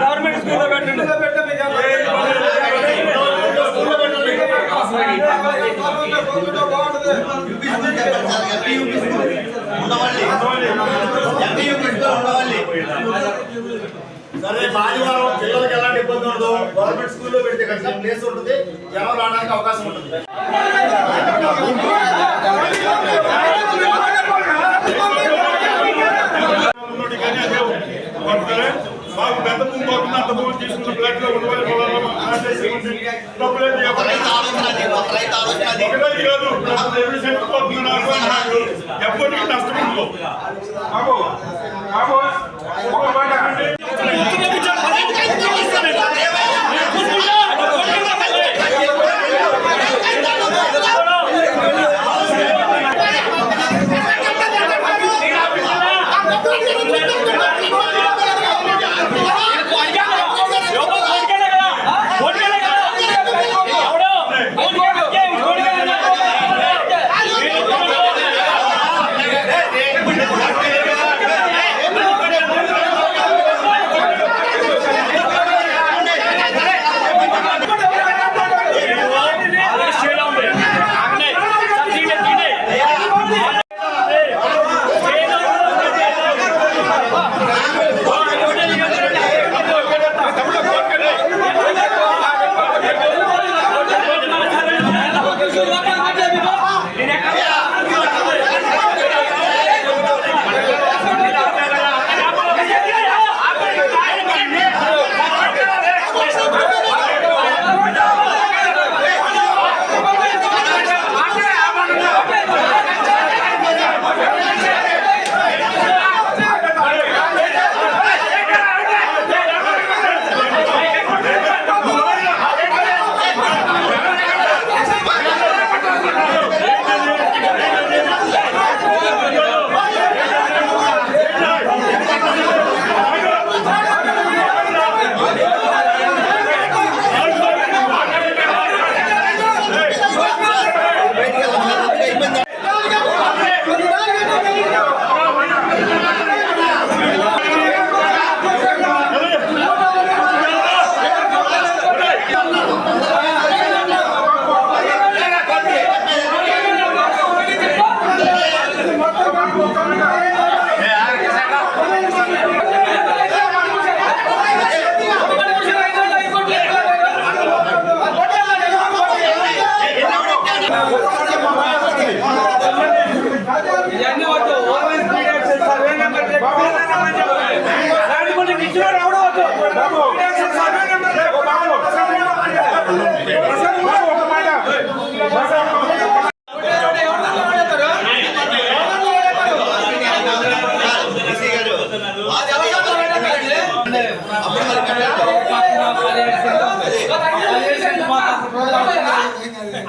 Government స్కూల్లో పెట్టండి సరే ఆదివారం పిల్లలకి ఎలాంటి ఇబ్బంది ఉండదు. గవర్నమెంట్ స్కూల్లో పెడితే కనుక ప్లేస్ ఉంటుంది. జనం రావడానికి అవకాశం ఉంటుంది ఉన్నోడి కానీ అదే పట్టుకోలే. మాకు పెద్ద భూమి అంత భూమి తీసుకున్న బ్లాక్లో ఉండవాలి పొలాల్లో ఆశేసి ఉంది.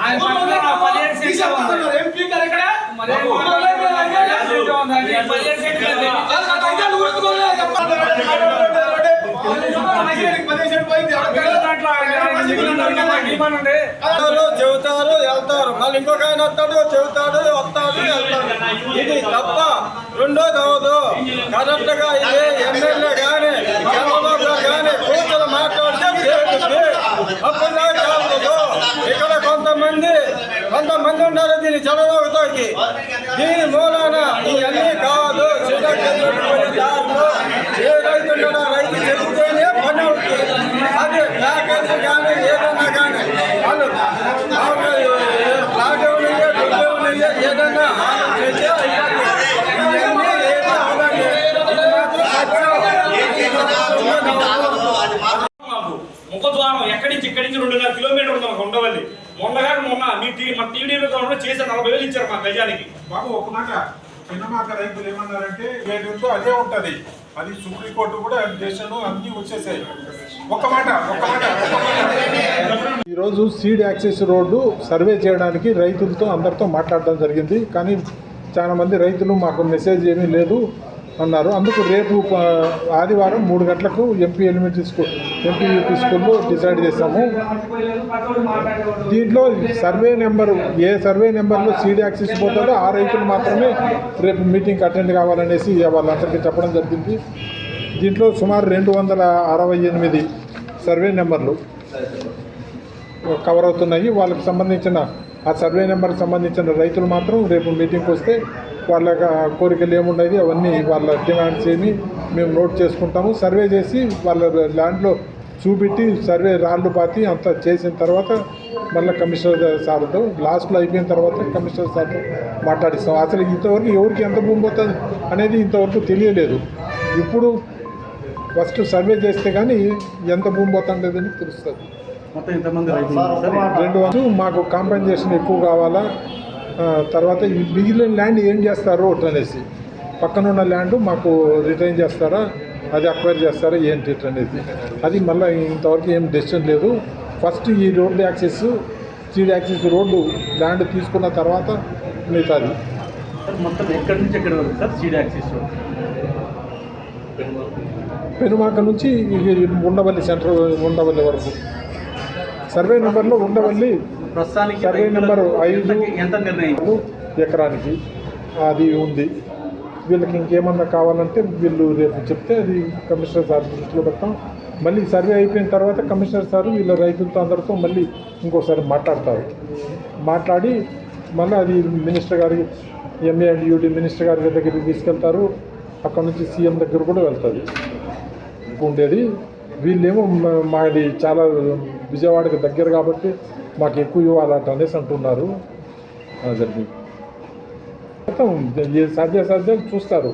ఆయన పక్కన పదిహేడు సీట్లు. ఎంపీ గారు ఎక్కడ మరి చెబుతారు వెళ్తారు మళ్ళీ ఇంకొక ఆయన వస్తాడు చెబుతాడు వస్తాడు వెళ్తాడు ఇది తప్ప రెండోది అవదు కరెక్ట్గా ఇది ఎమ్మెల్యే కానీ చంద్రబాబు గారు గాని కూతురు మాట్లాడితే అప్పుడు ఇక్కడ కొంతమంది కొంతమంది ఉన్నారు దీని చంద్రబాబుతోకి దీని మూలాన ఇవన్నీ కాదు శ్రీకాకుళం దారిలో ఏ రైతు ఉన్నాడో ఆ రైతు చెబితేనే పని అవుతుంది అది ప్యాకేజ్ కానీ ఏదన్నా కానీ వాళ్ళు లాగేవునియే దుబ్బేవునియే ఏదన్నా చేస్తే అయిపోతుంది ఇవన్నీ ఏది అవదండి ఇది మాత్రం సత్యం ఇది మాత్రం ముఖద్వారం ఎక్కడి నుంచి ఇక్కడి నుంచి రెండున్నర కిలోమీటర్ ఉంది మాకు ఉండవల్లి. మొన్నగా మొన్న మీ టీవీ మా టీవీలో చేసే నలభై వేలు ఇచ్చారు మా గజానికి. బాబు ఒక మాట. చిన్నమాక రైతులు ఏమన్నారంటే ఏది ఉందో అదే ఉంటది. అది సుప్రీంకోర్టు కూడా దేశంలో అన్ని వచ్చేసాయి. ఒక మాట ఒక మాట ఒక మాట. ఈరోజు సీడ్ యాక్సెస్ రోడ్డు సర్వే చేయడానికి రైతులతో అందరితో మాట్లాడడం జరిగింది. కానీ చాలా మంది రైతులు మాకు మెసేజ్ ఏమీ లేదు. అన్నారు. అందుకు రేపు ఆదివారం మూడు గంటలకు MP elementary school MP UP స్కూల్లో డిసైడ్ చేశాము దీంట్లో సర్వే నెంబర్ ఏ సర్వే నెంబర్లో సీడీ యాక్సెస్ పోతుందో ఆ రైతులు మాత్రమే రేపు మీటింగ్ అటెండ్ కావాలనేసి వాళ్ళందరికీ చెప్పడం జరిగింది. దీంట్లో సుమారు రెండు వందల అరవై ఎనిమిది సర్వే నెంబర్లు కవర్ అవుతున్నాయి. వాళ్ళకి సంబంధించిన ఆ సర్వే నెంబర్కి సంబంధించిన రైతులు మాత్రం రేపు మీటింగ్కి వస్తే వాళ్ళ కోరికలు ఏమున్నాయి అవన్నీ వాళ్ళ డిమాండ్స్ ఏమి మేము నోట్ చేసుకుంటాము. సర్వే చేసి వాళ్ళ ల్యాండ్లో చూపెట్టి సర్వే రాళ్ళు పాతి అంతా చేసిన తర్వాత మళ్ళీ కమిషనర్ సార్తో లాస్ట్లో అయిపోయిన తర్వాత కమిషనర్ సార్తో మాట్లాడిస్తాం. అసలు ఇంతవరకు ఎవరికి ఎంత భూమి పోతుంది అనేది ఇంతవరకు తెలియలేదు. ఇప్పుడు ఫస్ట్ సర్వే చేస్తే కానీ ఎంత భూమి తెలుస్తుంది. రైతులు ఉన్నారు? సార్ రెండు వందలు. మాకు కాంపెన్సేషన్ ఎక్కువ కావాలా? తర్వాత మిగిలిన ల్యాండ్ ఏం చేస్తారు అనేసి పక్కనున్న ల్యాండ్ మాకు రిటైన్ చేస్తారా? అది అక్వైర్ చేస్తారా? ఏంటి అనేది అది మళ్ళీ ఇంతవరకు ఏం డెసిషన్ లేదు. ఫస్ట్ ఈ road access street access road land తీసుకున్న తర్వాత మిగతాది. మొత్తం ఎక్కడి నుంచి ఎక్కడి వరకు సార్ సీడ్ యాక్సిస్ పెనుమాక నుంచి ఉండవల్లి సెంటర్ ఉండవల్లి వరకు. సర్వే నెంబర్లో ఉండవల్లి ప్రస్తుతానికి సర్వే నెంబరు ఐదు. ఎంతకి- ఎంత నిర్ణయం? ఎకరానికి అది ఉంది. వీళ్ళకి ఇంకేమన్నా కావాలంటే వీళ్ళు రేపు చెప్తే అది కమిషనర్ సార్ దృష్టిలో పెడతాం. మళ్ళీ సర్వే అయిపోయిన తర్వాత కమిషనర్ సార్ వీళ్ళ రైతులతో అందరితో మళ్ళీ ఇంకోసారి మాట్లాడతారు. మాట్లాడి మళ్ళీ అది మినిస్టర్ గారి ఎంఏ అండ్ యూడి మినిస్టర్ గారి దగ్గరికి తీసుకెళ్తారు. అక్కడ నుంచి సీఎం దగ్గర కూడా వెళ్తుంది ఉండేది. వీళ్ళేమో మాది చాలా విజయవాడకి దగ్గర కాబట్టి మాకు ఎక్కువ ఇవ్వాలంట అనేసి అంటున్నారు. అది జరిగింది మొత్తం సాధ్య సాధ్యం చూస్తారు.